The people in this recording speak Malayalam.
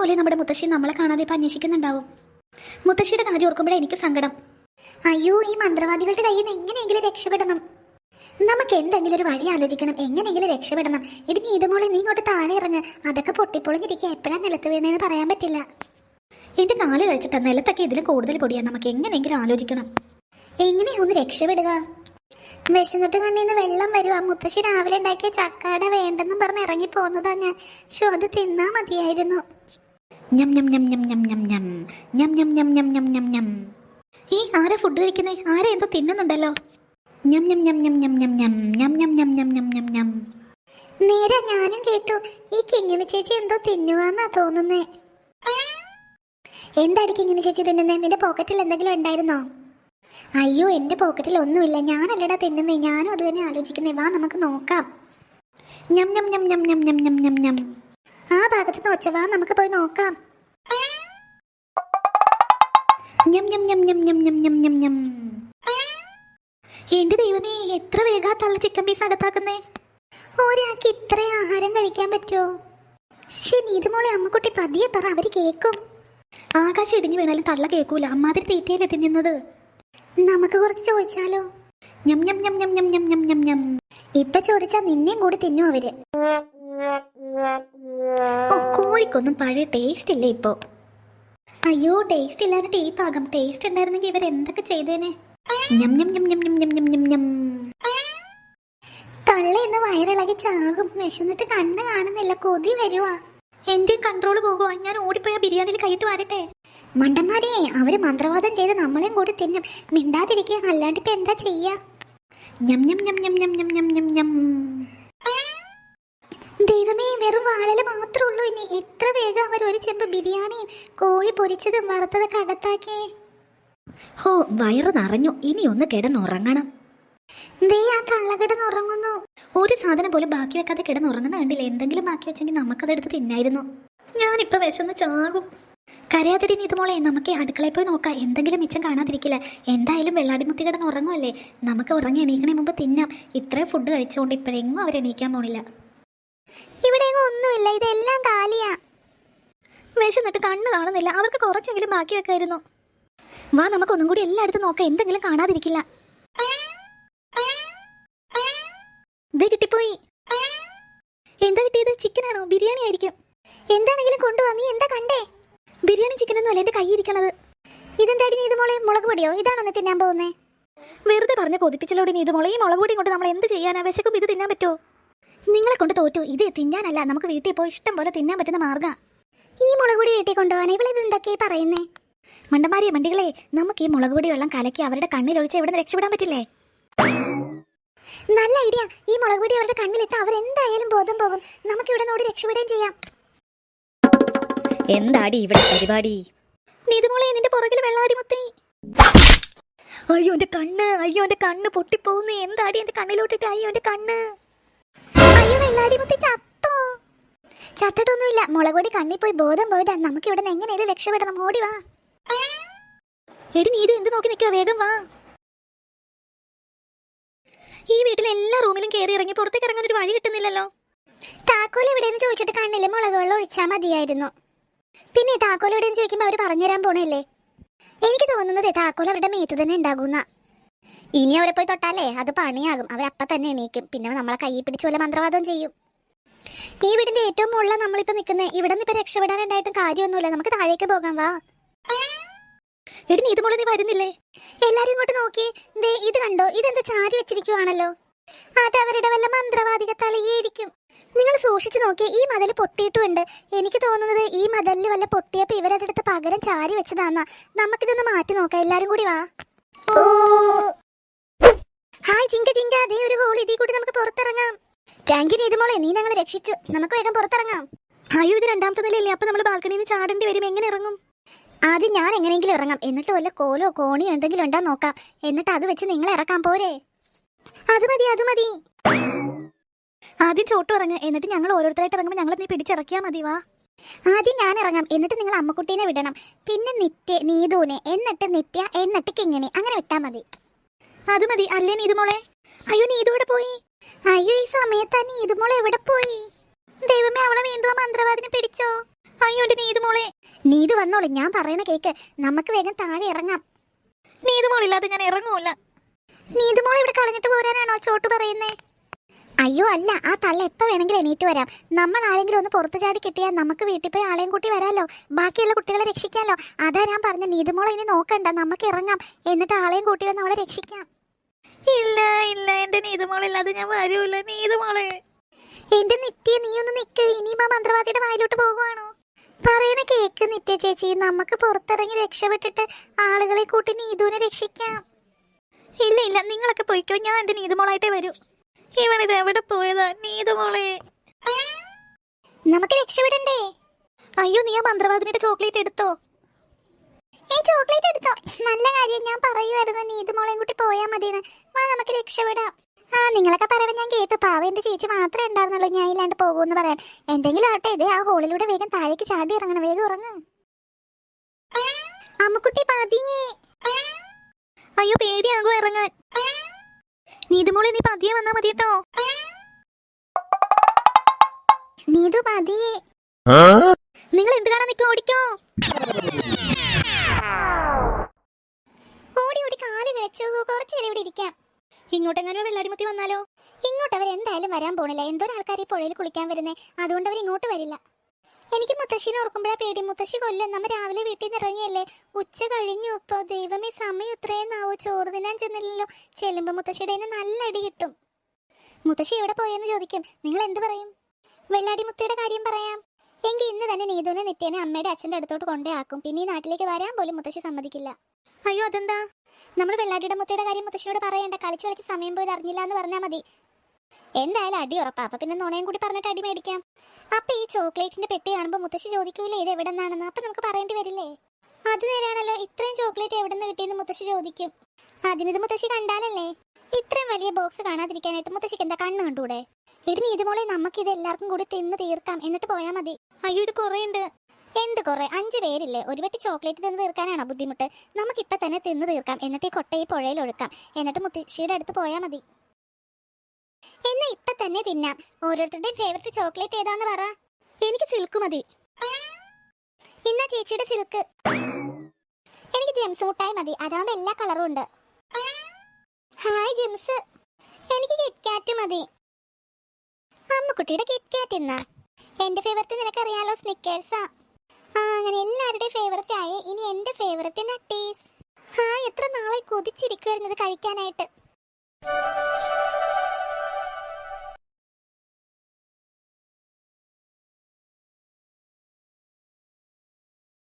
പോലെ നമ്മുടെ മുത്തശ്ശി നമ്മളെ കാണാതെ ഇപ്പം അന്വേഷിക്കുന്നുണ്ടാവും. മുത്തശ്ശിയുടെ കാര്യം ഓർക്കുമ്പോഴേ എനിക്ക് സങ്കടം. അയ്യോ ഈ മന്ത്രവാദികളുടെ കയ്യിൽ നിന്ന് എങ്ങനെയെങ്കിലും രക്ഷപ്പെടണം. നമുക്ക് എന്തെങ്കിലും ഒരു വഴി ആലോചിക്കണം. എങ്ങനെയെങ്കിലും രക്ഷപ്പെടണം. ഇടി നീ നീതുമോളെ നീ ഇങ്ങോട്ട് താഴെ ഇറങ്ങ്. അതൊക്കെ പൊട്ടിപ്പൊളിഞ്ഞിരിക്കുക. എപ്പോഴാ നിലത്ത് വീണേന്ന് പറയാൻ പറ്റില്ല. എന്റെ കാൽ കഴിച്ചിട്ട് നിലത്തൊക്കെ ഇതിൽ കൂടുതൽ പൊടിയാ. നമുക്ക് എങ്ങനെയെങ്കിലും ആലോചിക്കണം. എങ്ങനെയൊന്ന് രക്ഷപ്പെടുക? വിശന്നിട്ട് കണ്ണീന്ന് വെള്ളം വരുക മുത്തശ്ശി രാവിലെ ഉണ്ടാക്കിയ ചക്കാട വേണ്ടെന്നും പറഞ്ഞ് ഇറങ്ങി പോന്നതാ ഞാൻ. ശോ അത് തിന്നാ മതിയായിരുന്നു. ഞം ഞം ഞം ഞം ഞം ഞം ഞം ഞം ഞം ഞം ഞം ഞം ഞം ഞം ഈ ആരാ ഫുഡ് കഴിക്കുന്നേ ആരാ എന്തോ തിന്നുന്നുണ്ടല്ലോ ഞം ഞം ഞം ഞം ഞം ഞം ഞം ഞം ഞം ഞം ഞം ഞം ഞം ഞം നേരെ ഞാനും കേട്ടു ഈ കിങ്ങിണി ചേച്ചി എന്തോ തിന്നുവാന്നാ തോന്നുന്നേ എന്തായിരിക്കും ഇങ്ങനെ ചേച്ചി തിന്നുന്നേ നിന്റെ പോക്കറ്റിൽ എന്തെങ്കിലും ഉണ്ടായിരുന്നോ അയ്യോ എന്റെ പോക്കറ്റിൽ ഒന്നുമില്ല ഞാനല്ലടാ തിന്നുന്നേ ഞാനും അത് തന്നെ ആലോചിക്കുന്നേ വാ നമുക്ക് നോക്കാം ഞം ഞം ഞം ഞം ഞം ഞം ഞം ഞം ഞം ആ ഭാഗത്ത് നിന്ന് ഒച്ച വാ നമുക്ക് പോയി നോക്കാം. ഞം ഞം ഞം ഞം ഞം ഞം ഞം ഞം എന്റെ ദൈവമേ എത്ര വേഗാ ചിക്കൻ പീസ് അകത്താക്കുന്നേ. ഒരാൾക്ക് ഇത്ര ആഹാരം കഴിക്കാൻ പറ്റുമോ ശരി ഇതുമോളെ അമ്മക്കുട്ടി പതിയെ പറ അവർ കേക്കും. ആകാശം ഇടിഞ്ഞു വീണാലും തള്ള കേൾക്കൂല അമ്മാതിരി തീറ്റയിലെത്തി തിന്നുന്നത്. നമുക്ക് കുറച്ച് ചോദിച്ചാലോ? ഞം ഞം ഞം ഞം ഞം ഞം ഞം ഞം ഞം ഇപ്പൊ ചോദിച്ചാ നിന്നെയും കൂടി തിന്നു അവർ ഓ കോഴിക്കൊന്നും പഴയ ടേസ്റ്റ് ഇല്ല ഇപ്പോ അയ്യോ ടേസ്റ്റ് ഇല്ലാതെ ഈ പാകം ടേസ്റ്റ് ഉണ്ടായിരുന്നെങ്കിൽ ഇവർ എന്തൊക്കെ ചെയ്തേനെ ഞം ഞം ഞം ഞം ഞം ഞം ഞം ഞം ഞം തള്ള ഇന്ന് വയറിളകി ചാകും വിശന്നിട്ട് കണ്ണ് കാണുന്നില്ല കൊതി വരുവാ എന്റെ കൺട്രോൾ പോകുവാ ഞാൻ ഓടിപ്പോയ ബിരിയാണിയിൽ കൈയിട്ട് വരട്ടെ മണ്ടന്മാരെ അവർ മന്ത്രവാദം ചെയ്ത് നമ്മളെയും കൂടി തിന്നും മിണ്ടാതിരിക്കുക അല്ലാണ്ട് ഇപ്പൊ എന്താ ചെയ്യാ ഞം ഞം ഞം ഞം ഞം ഞം ഞം ഞം ഞം. ദൈവമേ വെറും വാഴൽ മാത്രമേ ഉള്ളൂ ഇനി. എത്ര വേഗം അവർ ഒരു ചെമ്പ് ബിരിയാണിയും കോഴി പൊരിച്ചതും വറുത്തതൊക്കെ അകത്താക്കിയേ. ഹോ വയറ് നിറഞ്ഞു. ഇനി ഒന്ന് കിടന്നുറങ്ങണം. ദേ ആ തള്ള കിടന്നുറങ്ങുന്നു ഒരു സാധനം പോലും ബാക്കി വെക്കാതെ കിടന്നുറങ്ങുന്ന കണ്ടില്ല? എന്തെങ്കിലും ബാക്കി വെച്ചെങ്കിൽ നമുക്കതെടുത്ത് തിന്നായിരുന്നു. ഞാനിപ്പോ വിശന്ന് ചാകും. കരയാതിരി നീതുമോളെ നമുക്ക് അടുക്കളയിൽ പോയി നോക്കാം. എന്തെങ്കിലും മിച്ചം കാണാതിരിക്കില്ല. എന്തായാലും വെള്ളാടിമുത്തി കിടന്ന് ഉറങ്ങുമല്ലേ നമുക്ക് ഉറങ്ങി എണീക്കണേ മുമ്പ് തിന്നാം. ഇത്രയും ഫുഡ് കഴിച്ചുകൊണ്ട് ഇപ്പോഴെങ്ങും അവരെണീക്കാൻ പോണില്ല. ഇവിടെ ഒന്നുമില്ല. ഇതെല്ലാം കാലിയാ. വിശന്നിട്ട് കണ്ണ് കാണുന്നില്ല. അവർക്ക് കുറച്ചെങ്കിലും ബാക്കി വെക്കായിരുന്നു വാ നമുക്ക് ഒന്നും കൂടി എല്ലായിടത്തും നോക്കാം. എന്തെങ്കിലും കാണാതിരിക്കില്ല. ദേ കിട്ടിപ്പോയി. എന്താ കിട്ടിയത്? ചിക്കനാണോ? ബിരിയാണി ആയിരിക്കും എന്താണെങ്കിലും കൊണ്ടുവാ. നീ എന്താ കണ്ടേ? ഒന്നും അല്ല എന്റെ കൈ ഇരിക്കണത് ഇതെന്താടി നീത് മോളെ മുളക് പൊടിയോ? ഇതാണോ നീ തിന്നാൻ പോകുന്നേ? വെറുതെ പറഞ്ഞ് കൊതിപ്പിച്ചലോടി നീത് മോളെ ഈ മുളക് പൊടി കൊണ്ട് നമ്മൾ എന്ത് ചെയ്യാനാ? വിശക്കും ഇത് തിന്നാൻ പറ്റുമോ നിങ്ങളെ കൊണ്ട് തോറ്റു. ഇത് തിന്നാനല്ല നമുക്ക് വീട്ടിൽ പോയി ഇഷ്ടം പോലെ തിന്നാൻ പറ്റുന്ന മാർഗ. ഈ മുളക് പൊടി വീട്ടിൽ കൊണ്ടുപോകാൻ ഇവിടെ എന്തൊക്കെയാ പറയുന്നേ? മണ്ടന്മാരിയ മണ്ടികളെ നമുക്ക് ഈ മുളക് പൊടി വെള്ളം കലക്കി അവരുടെ കണ്ണിലൊഴിച്ച് എവിടെ നിന്ന് രക്ഷപ്പെടാൻ പറ്റില്ലേ? നല്ല ഐഡിയ. ഈ മുളക് പൊടി അവരുടെ കണ്ണിലിട്ട് അവരെന്തായാലും ബോധം പോകും. നമുക്ക് ഇവിടെ നോടി രക്ഷപ്പെടുകയും ചെയ്യാം. എന്താടി ഇവിടെ പരിപാടി? നീതുമോളെ നിന്റെ പുറകിൽ വെള്ളാടി മുത്തി. അയ്യോ എന്റെ കണ്ണ്. അയ്യോ എന്റെ കണ്ണ് പൊട്ടിപ്പോകുന്നു. എന്താടി എന്റെ കണ്ണിലോട്ടിട്ട്? അയ്യോ എന്റെ കണ്ണ്. അയ്യോ വെള്ളാടി മുത്തി ചത്തോ. ചത്തിട്ടൊന്നുമില്ല. മുളകൊടി കണ്ണിൽ പോയി ബോധം പോയതാ. നമുക്ക് ഇവിടെ നിന്ന് എങ്ങനെയും രക്ഷപ്പെടണം. ഓടി വാ. എടി നീതു എന്ത് നോക്കി നിൽക്കുക വേഗം വാ. ഈ വീട്ടിലെ എല്ലാ റൂമിലും കയറി ഇറങ്ങി പുറത്തേക്ക് ഇറങ്ങാൻ ഒരു വഴി കിട്ടുന്നില്ലല്ലോ. താക്കോൽ എവിടെയെന്ന് ചോദിച്ചിട്ട് കണ്ണിൽ മുളക് വെള്ളം ഒഴിച്ചാൽ മതിയായിരുന്നു. പിന്നെ താക്കോൽ എവിടെയെന്ന് ചോദിക്കുമ്പോൾ അവർ പറഞ്ഞുതരാൻ പോണല്ലേ എനിക്ക് തോന്നുന്നത് താക്കോൽ അവരുടെ മേത്ത് തന്നെ ഉണ്ടാകുന്ന. ഇനി അവരെ പോയി തൊട്ടാലേ അത് പണിയാകും. അവരപ്പം തന്നെ എണീക്കും. പിന്നെ നമ്മളെ കൈ പിടിച്ച് വല്ല മന്ത്രവാദം ചെയ്യും. ഈ വീടിന്റെ ഏറ്റവും മുകളിൽ നമ്മളിപ്പോ നിൽക്കുന്നത് ഇവിടെ നിന്ന് ഇപ്പൊ രക്ഷപ്പെടാനുണ്ടായിട്ടും കാര്യമൊന്നുമില്ല. നമുക്ക് താഴേക്ക് പോകാം വാ. എടി നീ ഇതുപോലെ നീ വരുന്നില്ലേ? എല്ലാരും ഇങ്ങോട്ട് നോക്കി. ദേ ഇത് കണ്ടോ? ഇതെന്താ ചാരി വെച്ചിരിക്കുവാണല്ലോ? അത് അവരുടെ വല്ല മന്ത്രവാദിക തളികയായിരിക്കും. നിങ്ങൾ സൂക്ഷിച്ചു നോക്കി ഈ മതിൽ പൊട്ടിയിട്ടുമുണ്ട്. എനിക്ക് തോന്നുന്നത് ഈ മതിലിൽ വല്ല പൊട്ടിയപ്പോ ഇവരതെടുത്ത് പകരം ചാരി വെച്ചതാന്നാ. നമുക്കിതൊന്ന് മാറ്റി നോക്കാം. എല്ലാരും കൂടി വാ. ഹായ് ചിങ്ക ചിങ്ക. അതേ ഒരു ഹോൾ ഇതി കൂടി നമുക്ക് പുറത്തിറങ്ങാം. താങ്ക് യു മോളെ നീ ഞങ്ങളെ രക്ഷിച്ചു. നമുക്ക് വേഗം പുറത്തിറങ്ങാം. അയ്യോ ഇത് രണ്ടാമത്തെ നിലയല്ലേ? അപ്പൊ നമ്മൾ ബാൽക്കണിയിൽ നിന്ന് ചാടേണ്ടി വരും. എങ്ങനെ ഇറങ്ങും? ആദ്യം ഞാൻ എങ്ങനെയെങ്കിലും ഇറങ്ങാം. എന്നിട്ട് വല്ല കോലോ കോണിയോ എന്തെങ്കിലും ഉണ്ടാ നോക്കാം. എന്നിട്ട് അത് വെച്ച് നിങ്ങൾ ഇറക്കാൻ പോരെ. അത് മതി അത് മതി. ആദ്യം ചോട്ട് ഇറങ്ങ് എന്നിട്ട് ഞങ്ങൾ ഓരോരുത്തരായിട്ട് ഇറങ്ങുമ്പോൾ ഞങ്ങൾ നീ പിടിച്ചിറക്കിയാ മതി വാ. ആദ്യം ഞാൻ ഇറങ്ങാം എന്നിട്ട് നിങ്ങൾ അമ്മക്കുട്ടീനെ വിടണം. പിന്നെ നിത്യ നീതുവിനെ എന്നിട്ട് നിത്യ എന്നിട്ട് കിങ്ങിണി അങ്ങനെ വിട്ടാ മതി. അത് മതി അല്ലേ നീതുമോളെ? അയ്യോ നീതു ഇവിടെ പോയി? അയ്യോ ഈ സമയത്ത് നീതുമോളെ എവിടെ പോയി? ദൈവമേ അവളെ വീണ്ടും ആ മന്ത്രവാദിനെ പിടിച്ചോ? അയ്യോ എന്റെ നീതു മോളെ നീതു വന്നോളൂ ഞാൻ പറയണ കേക്ക്. നമുക്ക് വേഗം താഴെ ഇറങ്ങാം. നീതുമോളില്ലാതെ ഞാൻ ഇറങ്ങൂല. നീതുമോളെ ഇവിടെ കളഞ്ഞിട്ട് പോരാനാണോ ചോട്ട് പറയുന്നേ? അയ്യോ അല്ല. ആ തള്ള എപ്പോ വേണമെങ്കിലും എണീറ്റ് വരാം. നമ്മൾ ആരെങ്കിലും ഒന്ന് പുറത്തു ചാടി കിട്ടിയാൽ നമുക്ക് വീട്ടിൽ പോയി ആളെയും കൂട്ടി വരാമല്ലോ ബാക്കിയുള്ള കുട്ടികളെ രക്ഷിക്കാമല്ലോ അതാ ഞാൻ പറഞ്ഞ നീതുമോളെ ഇനി നോക്കണ്ട. നമുക്ക് ഇറങ്ങാം. എന്നിട്ട് ആളെയും കൂട്ടി വന്ന് അവളെ രക്ഷിക്കാം. ഇല്ല ഇല്ല. എന്റെ നീതുമോളില്ലാതെ ഞാൻ വരൂല. നീതുമോളെ. എന്റെ നിത്യ നീ ഒന്ന് നിക്ക്. ഇനിയും ആ മന്ത്രവാദിയുടെ വായിലോട്ട് പോകുവാണോ? പറയണ കേക്ക് നിത്യ ചേച്ചി. നമുക്ക് പുറത്തിറങ്ങി രക്ഷപ്പെട്ടിട്ട് ആളുകളെ കൂട്ടി നീതുവിനെ രക്ഷിക്കാം. ഇല്ല ഇല്ല. നിങ്ങളൊക്കെ പോയിക്കോ. ഞാൻ എന്റെ നീതുമോളായിട്ടേ വരൂ. ഇവനിത് എവിടെ പോയതാ? നീതുമോളെ നമുക്ക് രക്ഷപ്പെടണ്ടേ? അയ്യോ നീ ആ മന്ത്രവാദിനിയുടെ ചോക്ലേറ്റ് എടുത്തോ? ഏ ചോക്ലേറ്റ് എടുത്തോ. നല്ല കാര്യം ഞാൻ പറയുമായിരുന്നു നീതുമോളെയും കൂട്ടി പോയാൽ മതിയെന്ന്. വാ നമുക്ക് രക്ഷപ്പെടാം. ആ നിങ്ങളൊക്കെ പറയണം ഞാൻ കേട്ടു. പാവ എന്റെ ചേച്ചി മാത്രമേ ഉണ്ടായിരുന്നുള്ളൂ. ഞാൻ ഇല്ലാണ്ട് പോകുമെന്ന് പറയാൻ. എന്തെങ്കിലും ആട്ടെ ഇത് ആ ഹോളിലൂടെ വേഗം താഴേക്ക് ചാടി ഇറങ്ങണം. വേഗം ഉറങ്ങ്. അമ്മക്കുട്ടി പതിയെ അയ്യോ പേടിയാകും ഇറങ്ങാൻ. നീതുമോളെ നീ പതിയെ വന്നാ മതി കേട്ടോ നീതു പതിയെ നിങ്ങൾ എന്ത് കാണാൻ നിക്കോ ഓടിക്കോ. ഓടി ഓടി കാൽ കഴിച്ചു കുറച്ചു നേരം ഇവിടെ ഇരിക്കാം. ഇങ്ങോട്ടെങ്ങാനോ വെള്ളാടിമുത്തി വന്നാലോ? ഇങ്ങോട്ട് അവർ എന്തായാലും വരാൻ പോണില്ല. എന്തോരാൾക്കാർ ഈ പുഴയിൽ കുളിക്കാൻ വരുന്നേ? അതുകൊണ്ട് അവർ ഇങ്ങോട്ട് വരില്ല. എനിക്ക് മുത്തശ്ശിനെ ഓർക്കുമ്പോഴാ പേടി. മുത്തശ്ശി കൊല്ലം. നമ്മ രാവിലെ വീട്ടിൽ നിന്ന് ഇറങ്ങിയല്ലേ? ഉച്ച കഴിഞ്ഞു. ഇപ്പൊ ദൈവമേ സമയം ഇത്രയെന്നാവോ? ചോറ് തിന്നാൻ ചെന്നില്ലല്ലോ. ചെല്ലുമ്പോ മുത്തശ്ശിയുടെ നല്ല അടി കിട്ടും. മുത്തശ്ശി എവിടെ പോയെന്ന് ചോദിക്കും. നിങ്ങൾ എന്ത് പറയും? വെള്ളാടി മുത്തയുടെ കാര്യം പറയാം. എങ്കിൽ ഇന്ന് തന്നെ നീതുവിനെ നിത്യേനെ അമ്മയുടെ അച്ഛന്റെ അടുത്തോട്ട് കൊണ്ടേ ആക്കും. പിന്നെ ഈ നാട്ടിലേക്ക് വരാൻ പോലും മുത്തശ്ശി സമ്മതിക്കില്ല. അയ്യോ അതെന്താ? നമ്മൾ വെള്ളാടിയുടെ മുത്തയുടെ കാര്യം മുത്തശ്ശിയോട് പറയണ്ട. കളിച്ച് കളിച്ച് സമയം പോയി അറിഞ്ഞില്ല എന്ന് പറഞ്ഞാൽ മതി. എന്തായാലും അടി ഉറപ്പാ. അപ്പൊ പിന്നെ നോണയും കൂടി പറഞ്ഞിട്ട് അടി മേടിക്കാം. അപ്പൊ ഈ ചോക്ലേറ്റിന്റെ പെട്ടി കാണുമ്പോൾ മുത്തശ്ശി ചോദിക്കൂലേ ഇത് എവിടെ നിന്നാണെന്ന് അപ്പൊ നമുക്ക് പറയേണ്ടി വരില്ലേ? അത് നേരാണല്ലോ ഇത്രയും ചോക്ലേറ്റ് എവിടെ നിന്ന് കിട്ടിയെന്ന് മുത്തശ്ശി ചോദിക്കും. അതിനിത് മുത്തശ്ശി കണ്ടാലല്ലേ? ഇത്രയും വലിയ ബോക്സ് കാണാതിരിക്കാനായിട്ട് മുത്തശ്ശിക്ക് എന്താ കണ്ണ് കണ്ടൂടെ? ഇടിന് ഇതുപോലെ നമുക്ക് ഇത് എല്ലാവർക്കും കൂടി തിന്ന് തീർക്കാം. എന്നിട്ട് പോയാൽ മതി. അയ്യോ ഇത് കുറേ ഉണ്ട് എന്ത് കുറെ? അഞ്ച് പേരില്ലേ. ഒരു വെട്ടി ചോക്ലേറ്റ് തിന്ന് തീർക്കാനാണോ ബുദ്ധിമുട്ട്? നമുക്ക് ഇപ്പൊ തന്നെ തിന്ന് തീർക്കാം. എന്നിട്ട് ഈ കൊട്ടയെ പുഴയിൽ ഒഴുക്കാം. എന്നിട്ട് മുത്തശ്ശിയുടെ അടുത്ത് പോയാൽ മതി. എന്നാ ഇപ്പൊ തന്നെ തിന്നാം. ഓരോരുത്തരുടെയും ഫേവറേറ്റ് ചോക്ലേറ്റ് ഏതാന്ന് പറ. എനിക്ക് സിൽക്ക് മതി. എന്നാ ചേച്ചിയുടെ സിൽക്ക് എനിക്ക് ജെംസ് മുട്ടായി മതി. അതാവുമ്പോ എല്ലാ കളറും ഉണ്ട്. ഹായ് ജെംസ് എനിക്ക് കിറ്റ്കാറ്റ് മതി. അമ്മക്കുട്ടിയുടെ കിറ്റ്കാറ്റ് ഇന്നാ എന്റെ ഫേവററ്റ് നിനക്കറിയാലോ സ്നിക്കേഴ്സാ ആ. അങ്ങനെ എല്ലാവരുടെയും ഫേവററ്റ് ആയി. ഇനി എന്റെ ഫേവററ്റ് നട്ടീസ് ഹായ് എത്ര നാളെ കൊതിച്ചിരിക്കുവായിരുന്നു കഴിക്കാനായിട്ട്.